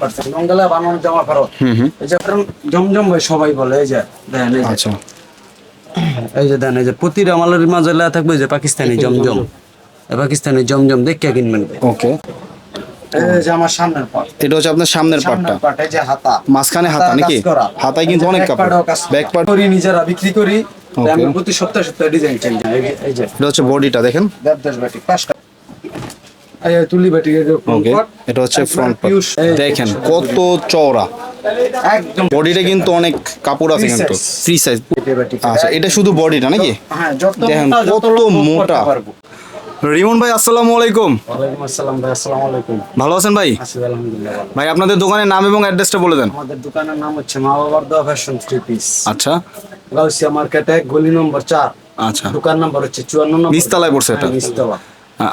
বানানো জামা ফেরত। এই যে জমজম ভাই সবাই বলে এই যে দেখেন এই আচ্ছা। এই যে দেন এই যে প্রতিটা মালের মাঝে লেখা থাকবে যে পাকিস্তানি জমজম। পাকিস্তানি জমজম দেখে কিনবেন ওকে। এটা হচ্ছে আপনার সামনের পাটটা। মাঝখানে হাতা নাকি? হাতায় কিন্তু অনেক কাপড়। ব্যাক পার্ট করি। নিজেরা বিক্রি করি। আমি প্রতি সপ্তাহে সপ্তাহে ডিজাইন চেঞ্জ এই যে- এটা হচ্ছে বডিটা দেখেন। দেবদাস বাটি এটা হচ্ছে ফ্রন্ট pure এই যে দেখেন কত চওড়া। একদম বডিটা কিন্তু অনেক কাপড় আছে কিন্তু। ফ্রি সাইজ আচ্ছা এটা শুধু বডিটা নাকি? হ্যাঁ দেখেন, কত মোটা। রিমন ভাই আসসালামু আলাইকুম। ওয়ালাইকুম আসসালাম ভাই আসসালামু আলাইকুম। ভালো আছেন ভাই? আছি আলহামদুলিল্লাহ ভাই আপনাদের দোকানের নাম এবং অ্যাড্রেসটা বলে দেন। আমাদের দোকানের নাম হচ্ছে মা বাবার দোয়া ফ্যাশন থ্রি পিস আচ্ছা। গাউসিয়া মার্কেটে গলি নম্বর চার। আচ্ছা। দোকান নম্বর হচ্ছে চুয়ান্ন নম্বর। নিচতলায় পড়ছে এটা?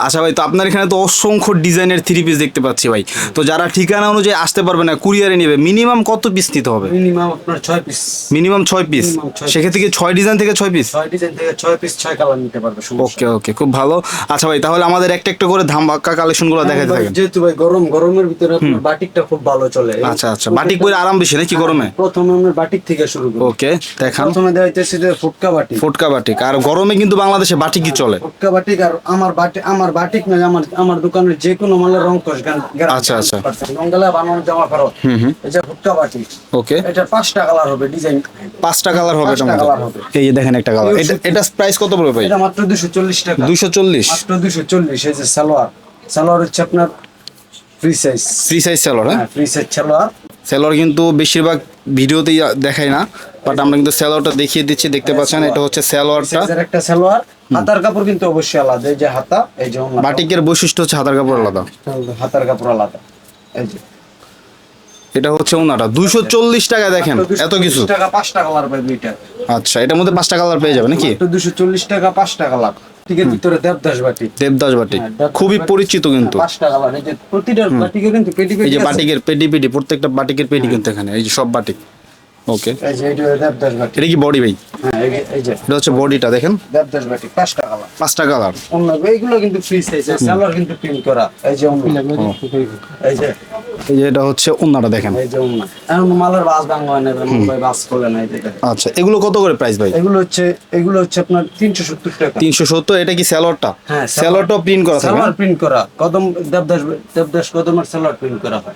আচ্ছা ভাই তো আপনার এখানে তো অসংখ্য ডিজাইনের থ্রি পিস দেখতে পাচ্ছি ভাই। তো যারা ঠিকানা অনুযায়ী আসতে পারবে না কুরিয়ারে নেবে মিনিমাম কত পিস নিতে হবে? মিনিমাম আপনার ছয় পিস মিনিমাম ছয় পিস সেক্ষেত্রে কি ছয় ডিজাইন থেকে ছয় পিস ছয় ডিজাইন থেকে ছয় পিস ছয় কালার নিতে পারবে ওকে ওকে খুব ভালো। আচ্ছা ভাই তাহলে আমাদের একটা একটা করে ধামাক্কা কালেকশনগুলো। দেখাতে থাকেন যেহেতু ভাই গরম গরমের ভিতরে আপনার বাটিকটা খুব ভালো চলে। আচ্ছা আচ্ছা বাটিক পরে আরাম বেশি নাকি গরমে? প্রথমে আমরা বাটিক থেকে শুরু করি। ওকে দেখান। প্রথমে দেওয়া যে ফুটকা বাটিক। ফুটকা বাটিক আর গরমে কিন্তু বাংলাদেশে বাটিকই চলে। ফুটকা বাটিক আর আমার বাটি আমার বাটিক নয় আমার আমার দোকানের যে কোনো মালের রং কষ আচ্ছা, আচ্ছা। রঙ্গালে বানানো জামা ফেরত যে ফুটকা বাটিক ওকে। এটা পাঁচটা কালার হবে ডিজাইন। পাঁচটা কালার হবে colour মধ্যে। হবে। এই যে দেখেন একটা কালার। এটা এটা প্রাইস কত পড়বে ভাই? এটা মাত্র দুশো চল্লিশ টাকা। দুইশো চল্লিশ। মাত্র দুশো চল্লিশ এই যে সালোয়ার। সালোয়ার হচ্ছে আপনার free size free size salwar হ্যাঁ? হ্যাঁ ফ্রি সাইজ সালোয়ার। সেলর কিন্তু বেশিরভাগ ভিডিওতেই দেখায় না বাট আমরা কিন্তু সেলরটা দেখিয়ে দিচ্ছি দেখতে পাচ্ছেন এটা হচ্ছে সেলরটা সাইজের একটা সালোয়ার। হাতার কাপড় কিন্তু অবশ্যই আলাদা এই যে হাতা এই যে বাটিকের বৈশিষ্ট্য হচ্ছে হাতার কাপড় আলাদা। হাতার কাপড় আলাদা এই যে। এটা হচ্ছে ওনাটা। দুইশো চল্লিশ টাকা দেখেন এত কিছু। 240 টাকা পাঁচটা কালার পাবে এটা। আচ্ছা এটার মধ্যে পাঁচটা কালার পেয়ে যাবে নাকি? দুশো চল্লিশ টাকা পাঁচটা কালার। টিকের ভিতরে দেবদাস বাটি। দেবদাস বাটিক হ্যাঁ, খুবই পরিচিত কিন্তু। পাঁচটা কালার। এই যে প্রতিটা বাটিকে কিন্তু পেটি এই যে বাটিকের পেটি পেটি প্রত্যেকটা বাটিকের পেটি কিন্তু এখানে এই যে সব বাটিক ওকে এই যে এইটা দেবদাস বাটি। এটা কি বডি ভাই? হ্যাঁ এই যে- এটা হচ্ছে বডিটা দেখেন। দেবদাস বাটি পাঁচটা কালার পাঁচটা কালার অন্য এইগুলো কিন্তু ফ্রি সাইজ সালোয়ার কিন্তু প্রিন্ট করা। এই যে অন্য। এই যে এই যে। এটা হচ্ছে ওনাটা দেখেন। এই যে অন্য এখন মালের বাস ভাঙা হয় না মুম্বাই বাস খোলে না এই আচ্ছা এগুলো কত করে প্রাইস ভাই? এগুলো হচ্ছে এগুলো হচ্ছে আপনার তিনশো সত্তর টাকা। তিনশো সত্তর এটা কি স্যালোয়ারটা হ্যাঁ, স্যালোয়ারটা প্রিন্ট করা থাকে প্রিন্ট করা। কদম দেবদাস দেবদাস কদমের সালোয়ার প্রিন্ট করা হয়।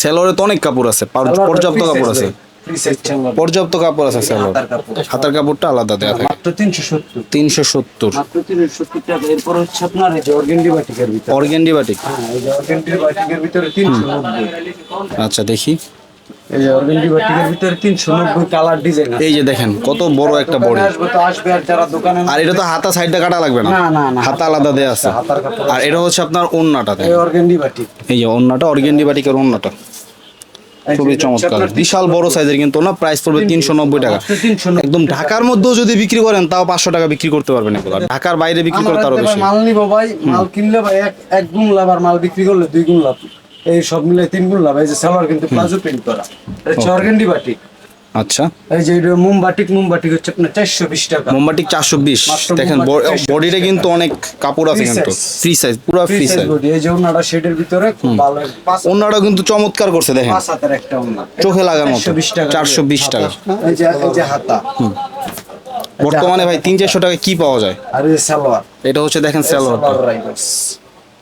স্যালোয়ারে তো অনেক কাপড় আছে পর্যাপ্ত কাপড় আছে। পর্যাপ্ত কাপড় আছে স্যালোয়ার হাতার কাপড়টা আলাদা দেওয়া থাকে। মাত্র তিনশো সত্তর। তিনশো সত্তর। মাত্র তিনশো সত্তর টাকা। এরপর হচ্ছে আপনার এই অর্গেন্ডি বাটিকের ভিতর। অর্গেন্ডি বাটিক হ্যাঁ এই অর্গেন্ডি বাটিকের ভিতরে তিনশো নব্বই। আচ্ছা দেখি। এই যে অর্গেন্ডি বাটিকের ভিতরে তিনশো নব্বই কালার ডিজাইন আছে। এই যে দেখেন কত বড় একটা বডি আসবে তো আসবে আর যারা দোকানে আর এটা তো হাতা সাইডটা কাটা লাগবে না? না, না, না। হাতা আলাদা দেয়া আছে। আর এটা হচ্ছে আপনার ওন্নাটাতে এই অর্গেন্ডি বাটিক এই যে ওন্নাটা অর্গেন্ডি বাটিকের ওন্নাটা খুবই চমৎকার। বিশাল বড় সাইজের কিন্তু না প্রাইস পড়বে তিনশো নব্বই টাকা। মাত্র 390 একদম ঢাকার মধ্যেও যদি বিক্রি করেন তাও পাঁচশো টাকা বিক্রি করতে পারবেন এগুলো। ঢাকার বাইরে বিক্রি করতে বেশি। মাল নিব ভাই মাল কিনলে ভাই এক এক গুণ লাভ আর মাল বিক্রি করলে দুই গুণ লাভ। এই সব মিলে তিন গুণ লাভ। এই যে সালোয়ার কিন্তু প্লাজো প্রিন্ট করা। এটা হচ্ছে অর্গেন্ডি বাটিক। আচ্ছা। এই যে এটা মোম বাটিক মোম বাটিক হচ্ছে আপনার চারশো বিশ টাকা। মোমবাটিক চারশো বিশ। দেখেন মোমবাটিক 420 বডিটা কিন্তু অনেক কাপড় আছে কিন্তু। ফ্রি সাইজ পুরো ফ্রি সাইজ বডি এই যে ওনাটা শেডের ভিতরে খুব ভালো অন্যটা কিন্তু চমৎকার করছে দেখেন। পাঁচ হাতের একটা ওনা। চোখে লাগার মতো। 420 টাকা চারশো বিশ টাকা। এই যে এই যে হাতা। বর্তমানে ভাই তিন চারশো টাকা কি পাওয়া যায়? আর এই সালোয়ার। এটা হচ্ছে দেখেন সালোয়ার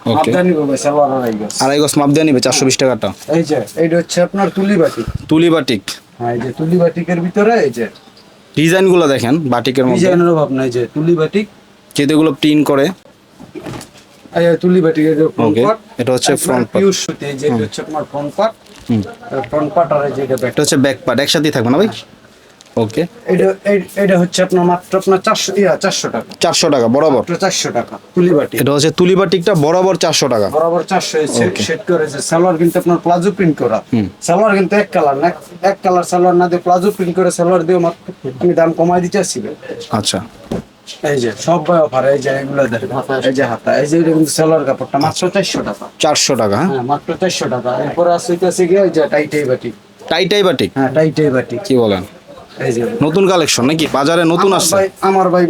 রাইগস ওকে মাপদানি হবে সালোয়ার রাইগস আড়াই গজ। মাপ দিয়ে নিবে চারশো বিশ টাকাটা। এই যে এইটা হচ্ছে আপনার তুলি বাটিক। তুলি বাটিক। হ্যাঁ এই যে তুলি বাটিকের ভিতরে এই যে। ডিজাইনগুলো দেখেন বাটিকের মধ্যে। ডিজাইনের অভাব নাই যে তুলি বাটিক। প্রিন্ট করে। এই তুলি বাটিকের ফ্রন্ট পার্ট এটা হচ্ছে সুতি যে হচ্ছে আপনার ফ্রন্ট পার্ট ফ্রন্ট পার্ট আর এই যে ব্যাক এটা হচ্ছে ব্যাক পার্ট একসাথেই থাকবে না ভাই? ওকে। এটা এটা হচ্ছে আপনার মাত্র আপনার চারশো ইয়া চারশো টাকা। চারশো টাকা বরাবর? চারশো টাকা তুলি বাটি এটা হচ্ছে তুলি বাটিকটা বরাবর চারশো টাকা। বরাবর চারশো সেট করেছে সালোয়ার কিন্তু আপনার প্লাজো প্রিন্ট করা। সালোয়ার কিন্তু এক কালার না এক কালার সালোয়ার না দিয়ে প্লাজো প্রিন্ট করে সালোয়ার দিয়ে মাত্র আমি দাম কমাই দিতে আচ্ছা। এই যে সব ভাই অফার এই যে এগুলো এই যে হাতা এই যে কিন্তু সালোয়ার কাপড়টা মাত্র চারশো টাকা। চারশো টাকা হ্যাঁ? হ্যাঁ মাত্র চারশো টাকা। এরপরে আছে হইতেছে গিয়ে এই যে টাইটাই বাটি টাইটাই বাটিক? হ্যাঁ টাইটাই বাটি কি বলেন? নতুন কালেকশন নাকি? বাজারে নতুন আসছে? আমার ভাই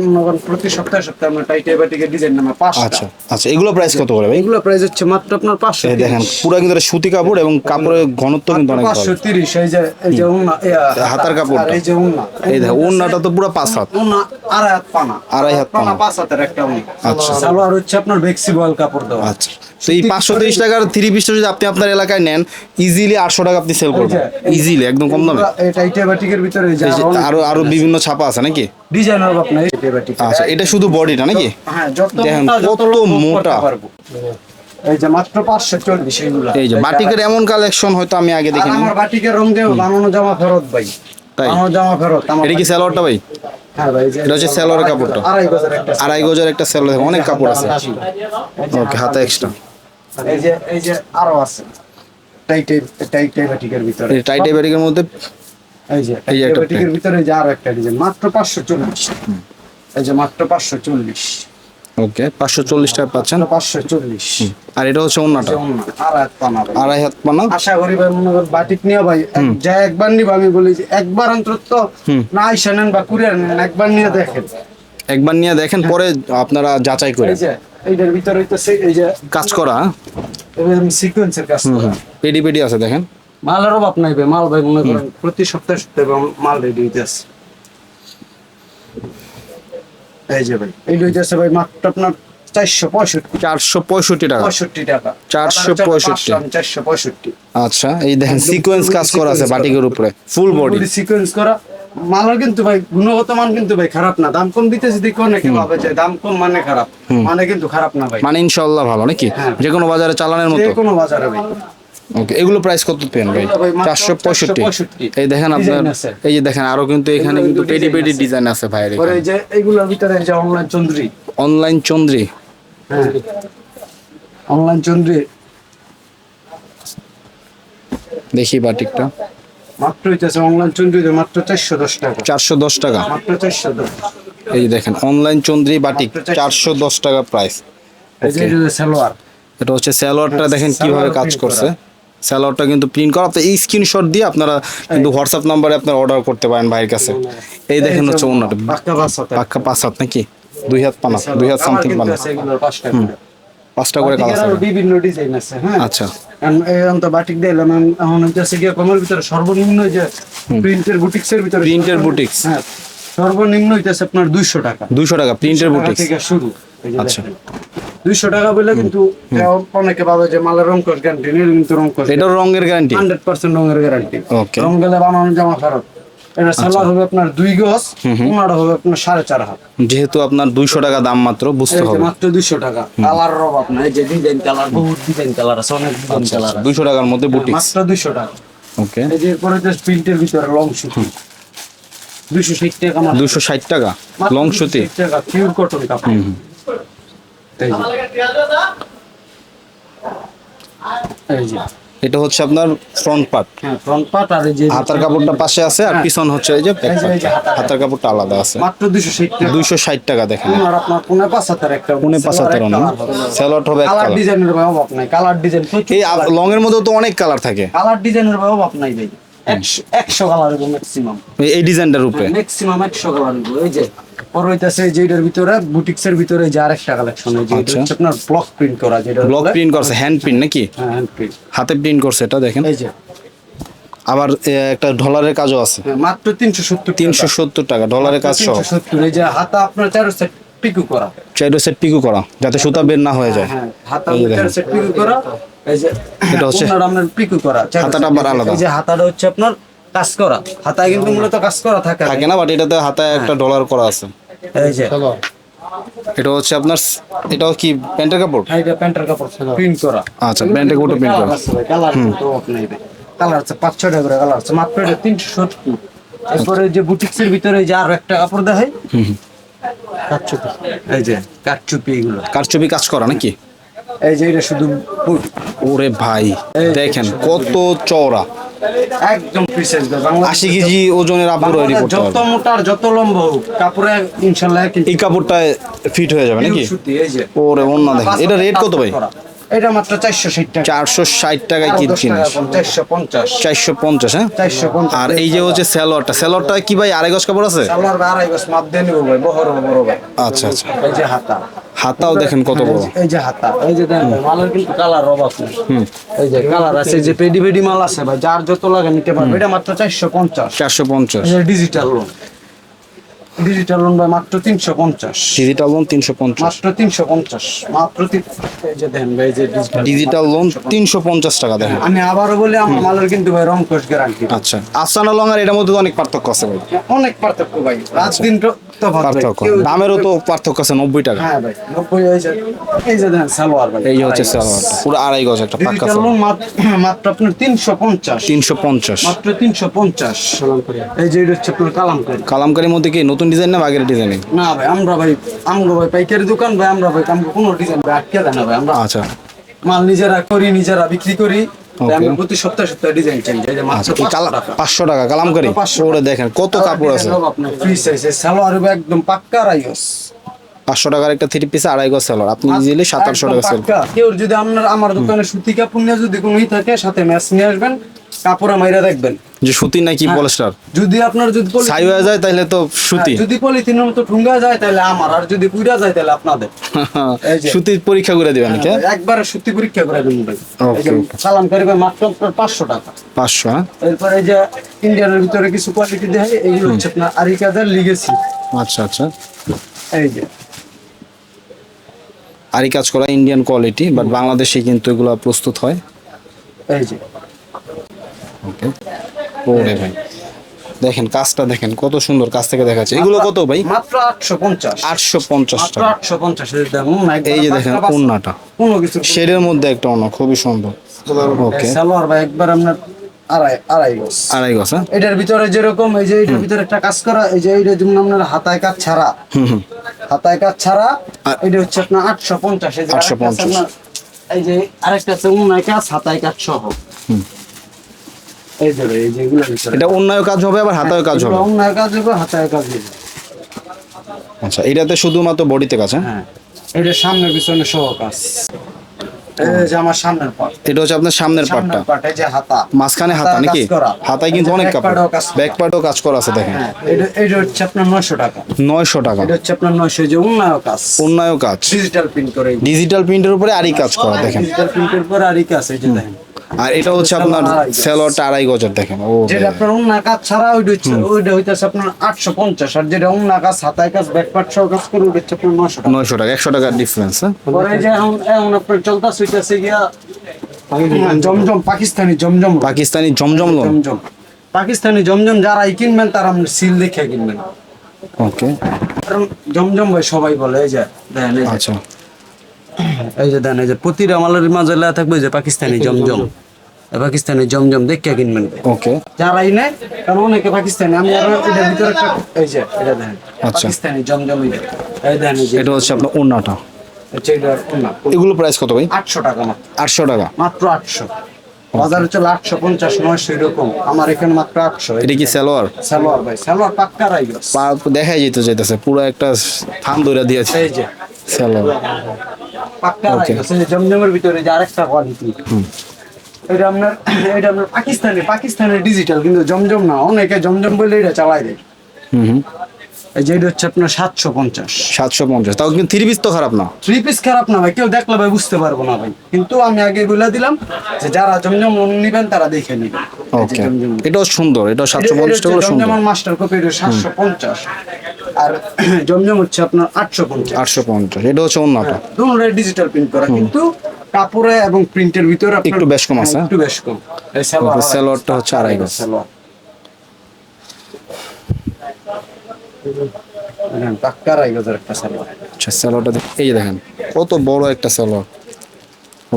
প্রতি সপ্তাহে সপ্তাহে আমরা টাইটে বাটিকে ডিজাইন নামে পাঁচটা। আচ্ছা আচ্ছা এগুলো প্রাইস কত করে ভাই? এগুলো প্রাইস হচ্ছে মাত্র আপনার পাঁচশো এই দেখেন পুরো কিন্তু সুতি কাপড় এবং কাপড়ের ঘনত্ব কিন্তু অনেক ভালো। পাঁচশো তিরিশ এই যে এই যে উন্না হাতার কাপড়টা। এই যে উন্না এই দেখেন ওড়নাটা তো পুরো পাঁচ হাত। উন্না আড়াই হাত পানা। আড়াই হাত পানা। পাঁচ হাতের একটা উন্না। আচ্ছা। সালোয়ার হচ্ছে আপনার বেক্সি বয়েল কাপড় দেওয়া। আচ্ছা তো এই পাঁচশো তিরিশ টাকার থ্রি পিসটা যদি আপনি আপনার এলাকায় নেন ইজিলি আটশো টাকা আপনি সেল করবেন। ইজিলি একদম কম দামে। এই টাইটে বাটিকের ভিতরে এই এই যে আরও আরও বিভিন্ন ছাপা আছে নাকি? ডিজাইন হবে আপনার আচ্ছা এটা শুধু বডিটা নাকি? হ্যাঁ যত দেখেন, মোটা কত মোটা। এই যে মাত্র পাঁচশো চল্লিশ এইগুলা এই যে বাটিকের এমন কালেকশন হয়তো আমি আগে দেখিনি। আমার বাটিকের রং দিয়ে বানানো জামা ফেরত ভাই। তাই? জামা ফেরত এটা কি স্যালোয়ারটা ভাই? হ্যাঁ ভাই এটা হচ্ছে সালোয়ারের কাপড়টা। আড়াই গজের একটা আড়াই গজের একটা স্যালোয়ার অনেক কাপড় আছে। ওকে হাতে এক্সট্রা এই যে এই যে আরও আছে। টাইটে টাইটে বাটিকের ভিতরে। টাইট এবারিকের মধ্যে এই যে এই ভিতরে যে আরও একটা ডিজাইন মাত্র পাঁচশো চল্লিশ। এই যে মাত্র পাঁচশো চল্লিশ। ওকে পাঁচশো চল্লিশ টাকা পাচ্ছেন? পাঁচশো চল্লিশ। আর এটা হচ্ছে অন্যটা আড়াই হাত পানা আশা করি ভাই মনে করেন বাটিক নিয়ে ভাই যা একবার নিব আমি বলি যে একবার অন্তত না আইসা নেন বা কুরিয়ার নেন একবার নিয়ে দেখেন। একবার নিয়ে দেখেন পরে আপনারা যাচাই করে। যে এইটার ভিতরে হইতেছে এই যে কাজ করা? সিকোয়েন্সের কাজ করা। পেডি পেডি আছে দেখেন। মালের অভাব নাই ভাই মাল ভাই মনে করেন প্রতি সপ্তাহে সপ্তাহে মাল রেডি হইতেছে এই যে ভাই। এই হইতেছে ভাই মাত্র আপনার চারশো পঁয়ষট্টি। চারশো পঁয়ষট্টি টাকা। পঁয়ষট্টি টাকা। 465 চারশো পঁয়ষট্টি। আচ্ছা এই দেখেন সিকোয়েন্স কাজ করা আছে বাটিকের উপরে ফুল বডি সিকোয়েন্স করা। মালের কিন্তু ভাই গুণগত মান কিন্তু ভাই খারাপ না। দাম কম দিতেছি দেখে অনেকে ভাবে যে দাম কম মানে খারাপ। মানে কিন্তু খারাপ না ভাই। মানে ইনশাল্লাহ ভালো নাকি? হ্যাঁ। যে কোনো বাজারে চালানের মতো। যে কোনো বাজারে ভাই। ওকে এগুলো প্রাইস কত পেন ভাই? চারশো পঁয়ষট্টি। এই দেখেন আপনার এই যে দেখেন আরও কিন্তু এখানে কিন্তু পেডি পেডি ডিজাইন আছে ভাইয়ের এই যে এইগুলোর ভিতরে যে অনলাইন চন্দ্রী অনলাইন চন্দ্রি অনলাইন চন্দ্রী দেখি বাটিকটা। মাত্র হইতেছে অনলাইন মাত্র চারশো দশ টাকা। চারশো দশ টাকা। মাত্র চারশো দশ। এই দেখেন অনলাইন চন্দ্রি বাটিক চারশো দশ। টাকা প্রাইস এই যে এটা হচ্ছে স্যালোয়ারটা দেখেন কীভাবে কাজ করছে। স্যালোয়ারটা কিন্তু প্রিন্ট করা। আপনার এই স্ক্রিনশট দিয়ে আপনারা কিন্তু হোয়াটসঅ্যাপ নাম্বারে আপনারা অর্ডার করতে পারেন ভাইয়ের কাছে। এই দেখেন হচ্ছে অন্যটা পাক্কা পাঁচ হাত নাকি? দুই হাত পানা দুই হাত সামথিং পানা পাঁচটা করে। কালার আরও বিভিন্ন ডিজাইন আছে হ্যাঁ? আচ্ছা। এখন তো বাটিক দিলাম এখন হচ্ছে গিয়ে কমের ভিতরে সর্বনিম্ন যে প্রিন্টের বুটিক্সের ভিতরে এর boutiques। হ্যাঁ। সর্বনিম্ন হইতেছে আপনার দুইশো টাকা। দুইশো টাকা প্রিন্টের বুটিক্স থেকে শুরু। আচ্ছা। দুইশো টাকা বলে কিন্তু অনেকে ভাবে যে মালের রং কস গ্যারান্টি নেই কিন্তু রং কস এটার রঙের গ্যারান্টি হান্ড্রেড পার্সেন্ট রঙের গ্যারান্টি. রং গেলে বানানো জামা ফেরত। এটা সালোয়ার হবে আপনার দুই গজ উনাটা হবে আপনার সাড়ে চার হাত। যেহেতু আপনার দুইশো টাকা দাম মাত্র বুঝতে হবে। মাত্র দুইশো টাকা। কালার না এই যে ডিজাইন কালার বহুত ডিজাইন কালার আছে অনেক ডিজাইন কালার আছে। দুইশো টাকার মধ্যে বুটিক্স মাত্র দুইশো টাকা। ওকে এই যে পরে যে প্রিন্টের ভিতরে লং সুতি। দুইশো ষাট টাকা। দুইশো ষাট টাকা লং 260 সুতি। টাকা পিওর কটন কাপড়। এই যে। এটা হচ্ছে আপনার ফ্রন্ট পার্ট হ্যাঁ ফ্রন্ট পার্ট আর এই যে হাতার কাপড়টা পাশে আছে আর পিছন হচ্ছে এই যে। হাতার- কাপড়টা আলাদা আছে। মাত্র দুইশো ষাট টাকা। দেখেন। আর আপনার পুনে পাঁচ হাতের একটা পুনে পাঁচ হাতের না স্যালোয়ার হবে। কালার ডিজাইনের অভাব নাই। কালার ডিজাইন এই লং এর মধ্যেও তো অনেক কালার থাকে। কালার ডিজাইনের অভাব নাই ভাই। একশো একশো কালার হবে ম্যাক্সিমাম এই- ডিজাইনটার উপরে। ম্যাক্সিমাম একশো কালার হবে এই যে পর হইতাছে ভিতরে বুটিক্সের ভিতরে যে আরেকটা কালেকশন এই যে এটা। হচ্ছে আপনার ব্লক প্রিন্ট করা যেটা ব্লক প্রিন্ট করছে হ্যান্ড প্রিন্ট নাকি? হ্যাঁ হ্যান্ড প্রিন্ট হাতে প্রিন্ট করছে এটা দেখেন। এই যে। আবার একটা ডলারের কাজও আছে। হ্যাঁ, মাত্র তিনশো সত্তর তিনশো সত্তর টাকা ডলারের কাজ সহ সত্তর এই যে হাতা আপনার চারো সেট পিকু করা। চাইডো সেট পিকু করা যাতে সুতা বের না হয়ে যায়। হ্যাঁ হাতা চারো সেট পিকু করা এই যে এটা হচ্ছে- আপনার পিকু করা হাতাটা আবার আলাদা। এই যে হাতাটা হচ্ছে আপনার কাজ করা। হাতায় কিন্তু মূলত কাজ করা থাকে। থাকে না বাট এটাতে হাতায় একটা ডলার করা আছে। এই যে। এটা হচ্ছে আপনার এটাও কি প্যান্টের কাপড়? হ্যাঁ, এটা প্যান্টের কাপড় প্রিন্ট করা। আচ্ছা, প্যান্টের কাপড় print করা। কালার অফ নাই কালার আছে পাঁচ ছয়টা করে কালার আছে মাত্র এটা তিনশো সত্তর। এরপরে যে বুটিক্সের ভিতরে যে আরও একটা কাপড় দেখাই। কাটচুপি এই যে কাটচুপি এগুলো। কারচুপি কাজ করা নাকি? এই যে এটা শুধু ওরে ভাই দেখেন কত চওড়া। একদম প্রিসাইজ আশি কেজি ওজনের আপুরো রেডি করতে যত লম্বা হোক কাপড়ে ইনশাল্লাহ এই কাপড়টা ফিট হয়ে যাবে নাকি? ওরে অন্য দেখেন। এটা রেট কত ভাই? এটা মাত্র চারশো ষাট টাকা। চারশো ষাট টাকায় কি জিনিস চারশো পঞ্চাশ। চারশো পঞ্চাশ হ্যাঁ? চারশো পঞ্চাশ আর এই যে হচ্ছে স্যালোয়ারটা স্যালোয়ারটা কি ভাই আড়াই গজ কাপড় আছে? সালোয়ার আড়াই গজ মাপ দিয়ে নিবো ভাই বহর বড় ভাই। আচ্ছা আচ্ছা। এই যে হাতা। হাতাও দেখেন কত বড়। এই যে হাতা। এই যে দেখেন মালের কিন্তু কালার অভাব নেই। এই যে কালার আছে যে পেডি পেডি মাল আছে ভাই যার যত লাগে নিতে পারবে। এটা মাত্র চারশো পঞ্চাশ। চারশো পঞ্চাশ। ডিজিটাল লোন ডিজিটাল লোন ভাই মাত্র তিনশো পঞ্চাশ। ডিজিটাল লোন তিনশো পঞ্চাশ। মাত্র তিনশো পঞ্চাশ। মাত্র এই যে দেখেন ভাই যে ডিজিটাল লোন তিনশো পঞ্চাশ। টাকা দেখেন আমি আবারও বলি আমার মালের কিন্তু ভাই রং কোষ গ্যারান্টি আচ্ছা। আসানা লং আর এটার মধ্যে অনেক পার্থক্য আছে ভাই। অনেক পার্থক্য ভাই। রাত দিন তো পার্থক্য। দামেরও তো পার্থক্য আছে নব্বই টাকা। হ্যাঁ ভাই নব্বই এই যে এই যে দেখেন সালোয়ার ভাই। এই হচ্ছে পুরো আড়াই গজ একটা পাক্কা মাত্র আপনার তিনশো পঞ্চাশ। তিনশো পঞ্চাশ। মাত্র তিনশো পঞ্চাশ। এই যে এটা হচ্ছে আপনার কালামকারি। কালামকারির মধ্যে কি নতুন ডিজাইন না আগের ডিজাইনিং? না ভাই আমরা ভাই আমগো ভাই পাইকারি দোকান ভাই আমরা ভাই আমগো কোনো ডিজাইন ভাই আটকে দেয় না ভাই আমরা আচ্ছা। মাল নিজেরা করি নিজেরা বিক্রি করি। আমরা প্রতি সপ্তাহে সপ্তাহে ডিজাইন চেঞ্জ এই যে মাত্র আচ্ছা এই পাঁচশো কালা টাকা। কালামকারি? 500 ওরে দেখেন কত কাপড় আছে। আপনার ফ্রি সাইজ সালোয়ার একদম পাক্কা রাইস। পাঁচশো টাকার একটা থ্রি পিস আড়াই গজ সেলর আপনি ইজিলি সাত আটশো টাকা সেল কেউ যদি আপনার আমার দোকানে সুতি কাপড় নিয়ে যদি কোনো থাকে সাথে ম্যাচ নিয়ে আসবেন কাপড়ে মাইরা দেখবেন। যে সুতি নাকি পলিস্টার? যদি আপনার যদি ছাই হয়ে যায় তাহলে তো সুতি। হ্যাঁ, যদি পলিথিনের মতো ঠুঙ্গা যায় তাহলে আমার। আর যদি পুইরা যায় তাহলে আপনাদের। এই যে। সুতির পরীক্ষা করে দিবেন নাকি একবারে সত্যি পরীক্ষা করে দেবেন. সালাম করি ভাই মাত্র পাঁচশো টাকা। পাঁচশো হ্যাঁ? এরপরে এই যে ইন্ডিয়ানের ভিতরে কিছু কোয়ালিটি দেয় এগুলো হচ্ছে আপনার আরিকাদের লিগেছি আচ্ছা আচ্ছা। এই যে। আরই কাজ করা ইন্ডিয়ান কোয়ালিটি বাট বাংলাদেশে কিন্তু এগুলো প্রস্তুত হয়। এই যে। ওকে। ওরে ভাই। দেখেন কাজটা দেখেন কত সুন্দর কাজ থেকে দেখাচ্ছে। এগুলো কত ভাই? মাত্র আটশো পঞ্চাশ। আটশো পঞ্চাশ মাত্র টাকা। আটশো পঞ্চাশ এর দাম। এই যে দেখেন ওন্নাটা কোনো কিছু শেডের মধ্যে একটা অন্য খুবই সুন্দর। ওকে। সালোয়ার ভাই একবার আপনার আড়াই আড়াই গজ। আড়াই গজ হ্যাঁ? এটার ভিতরে যেরকম এই যে এটার ভিতরে একটা কাজ করা এই যে এইটা যেমন আপনার হাতায় কাজ ছাড়া। হুম হুম। হাতায় কাজ ছাড়া আর- এটা হচ্ছে আপনার আটশো পঞ্চাশ। এই যে 850 আরেকটা আছে আপনার- এই যে আরেকটা আছে উন্নয় কাজ হাতায় কাজ সহ। হুম। এই এই এটা অন্যায় কাজ হবে আবার হাতায় কাজ হবে? উন্নয় কাজ হবে হাতায় কাজ হবে। আচ্ছা এটাতে শুধুমাত্র বডিতে কাজ হ্যাঁ? হ্যাঁ। এটা সামনে পিছনে সহ কাজ। এটা হচ্ছে আপনার সামনের পাটটা মাঝখানে হাতা নাকি? হাতায় কিন্তু অনেক কাপড়। কাজ করা। ব্যাক পার্টও কাজ করা আছে দেখেন। হ্যাঁ এটা এটা হচ্ছে আপনার নয়শো টাকা। নয়শো টাকা। এটা হচ্ছে আপনার নয়শো যে উন্নয় কাজ। অন্যায় কাজ। ডিজিটাল প্রিন্ট করে। ডিজিটাল প্রিন্টের উপরে আরই কাজ করা দেখেন। ডিজিটাল প্রিন্টের পর আরই কাজ এই যে দেখেন। আর এটা হচ্ছে আপনার গজ। আড়াই গজের দেখেন ও যেটা আপনার অন্য কাজ ছাড়া ওইটা হচ্ছে ওইটা হইতেছে আপনার আটশো পঞ্চাশ আর যেটা অন্য কাজ হাতায় কাজ ব্যাকপার্ট সহ কাজ করে ওইটা হচ্ছে আপনার নশো টাকা। নয়শো টাকা একশো টাকার ডিফারেন্স হ্যাঁ? পরে যে এখন এখন আপনার চলতেছে হইতেছে গিয়া জমজম পাকিস্তানি জমজম। পাকিস্তানি জমজম লোন জমজম। পাকিস্তানি জমজম যারাই কিনবেন তারা আপনি সিল দেখে কিনবেন। ওকে কারণ জমজম ভাই সবাই বলে এই যে দেখেন আচ্ছা। এই যে দেন এই যে প্রতিটা মালের মাঝে লেখা থাকবে যে পাকিস্তানি জমজম। পাকিস্তানি জমজম দেখে কিনবেন ওকে। যারাই নেয় কারণ অনেকে পাকিস্তানি আমি আর এটার ভিতরে একটা এই যে এটা দেখেন আচ্ছা। পাকিস্তানি জমজম এই যে এই দেখেন যে এটা হচ্ছে আপনার ওন্নাটা। হচ্ছে এটা না এগুলো প্রাইস কত ভাই? আটশো টাকা মাত্র। আটশো টাকা। মাত্র আটশো। বাজার হচ্ছে আটশো পঞ্চাশ নয়শো এরকম। আমার এখানে মাত্র আটশো। এটা কি সালোয়ার? সালোয়ার ভাই সালোয়ার পাক্কা রাইগস পা দেখাই যেতে চাইতেছে পুরো একটা থাম ধরে দিয়েছে। এই যে পাক্কা Okay. রাইগস জমজমের ভিতরে যে আরেকটা কোয়ালিটি এটা আপনার এটা আপনার পাকিস্তানি পাকিস্তানের ডিজিটাল কিন্তু জমজম না অনেকে জমজম বলে এটা চালাই দেয়। হুম। হুম এই যে এটা হচ্ছে আপনার সাতশো পঞ্চাশ। সাতশো পঞ্চাশ। তাও কিন্তু থ্রি পিস তো খারাপ না। থ্রি পিস খারাপ না ভাই কেউ দেখলে ভাই বুঝতে পারব না ভাই। কিন্তু আমি আগে বলে দিলাম যে যারা জমজম নিবেন তারা দেখে নিবেন। ওকে এটাও সুন্দর সাতশো এটা- এটা পঞ্চাশ টাকা সুন্দর। মাস্টার কপি এটা সাতশো পঞ্চাশ। আর জমজম হচ্ছে আপনার আটশো পঞ্চাশ। আটশো পঞ্চাশ। এটা হচ্ছে অন্যটা। দুটোটাই ডিজিটাল প্রিন্ট করা। কিন্তু কাপড়ে এবং প্রিন্টের ভিতরে একটু বেশ কম আছে, হ্যাঁ, একটু বেশ কম। সালোয়ারটা হচ্ছে আড়াই গজ। সালোয়ার দেখেন, পাক্কা আড়াই গজের একটা সালোয়ার আচ্ছা স্যালোয়ারটা এই যে দেখেন কত বড় একটা স্যালোয়ার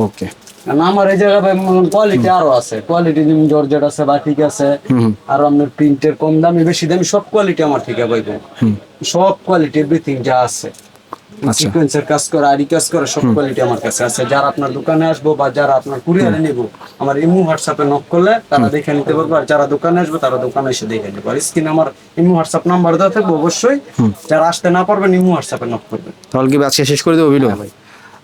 ওকে আমার এই জায়গায় কোয়ালিটি আরও আছে। কোয়ালিটি যেমন জর্জেট আছে বা ঠিক আছে আর আপনার প্রিন্টের কম দামি বেশি দামি সব কোয়ালিটি আমার ঠিক আছে পাইবো সব কোয়ালিটি এভরিথিং যা আছে। সিকোয়েন্সের কাজ করা আরি কাজ করা সব কোয়ালিটি আমার কাছে আছে। যারা আপনার দোকানে আসব বা যারা আপনার কুরিয়ারে নিব আমার ইমু হোয়াটসঅ্যাপে নক করলে তারা দেখে নিতে পারব আর যারা দোকানে আসবে তারা দোকানে এসে দেখে নেব আর স্ক্রিনে আমার ইমু হোয়াটসঅ্যাপ নাম্বার দেওয়া থাকবে অবশ্যই। যারা আসতে না পারবেন ইমু হোয়াটসঅ্যাপে নক করবে তাহলে কি আজকে শেষ করে দেবো ভিডিও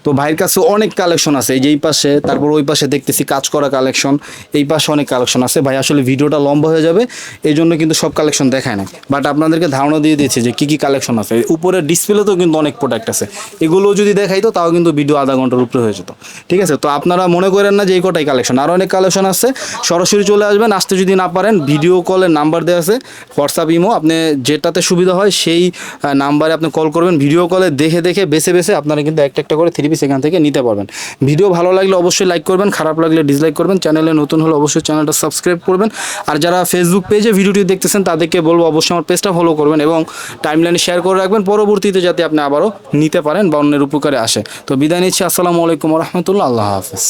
তো ভাইয়ের কাছে অনেক কালেকশন আছে। এই যে এই পাশে, তারপর ওই পাশে দেখতেছি কাজ করা কালেকশন এই পাশে অনেক কালেকশন আছে। ভাই, আসলে ভিডিওটা লম্বা হয়ে যাবে এই জন্য কিন্তু সব কালেকশন দেখায় না বাট আপনাদেরকে ধারণা দিয়ে দিয়েছে যে কী কী কালেকশন আছে। উপরে ডিসপ্লেতেও কিন্তু অনেক প্রোডাক্ট আছে। এগুলো যদি দেখাইতো, তাও কিন্তু ভিডিও আধা ঘণ্টার উপরে হয়ে যেত। ঠিক আছে? তো আপনারা মনে করেন না যে এই কটাই কালেকশন আরও অনেক কালেকশন আছে। সরাসরি চলে আসবেন। আসতে যদি না পারেন ভিডিও কলের নাম্বার দেওয়া আছে। হোয়াটসঅ্যাপ ইমো আপনি যেটাতে সুবিধা হয়, সেই নাম্বারে আপনি কল করবেন। ভিডিও কলে দেখে দেখে, বেছে বেছে আপনারা কিন্তু একটা একটা করে থ্রি পিস সেখান থেকে নিতে পারবেন। ভিডিও ভালো লাগলে অবশ্যই লাইক করবেন, খারাপ লাগলে ডিসলাইক করবেন চ্যানেলে নতুন হলে অবশ্যই চ্যানেলটা সাবস্ক্রাইব করবেন। আর যারা ফেসবুক পেজে ভিডিওটি দেখতেছেন, তাদেরকে বলব অবশ্যই আমার পেজটা ফলো করবেন এবং টাইমলাইনে শেয়ার করে রাখবেন, পরবর্তীতে যাতে আপনি আবারও নিতে পারেন বা অন্যের উপকারে আসে। তো বিদায় নিচ্ছি, আসসালামু আলাইকুম রহমতুল্লাহ, আল্লাহ হাফেজ।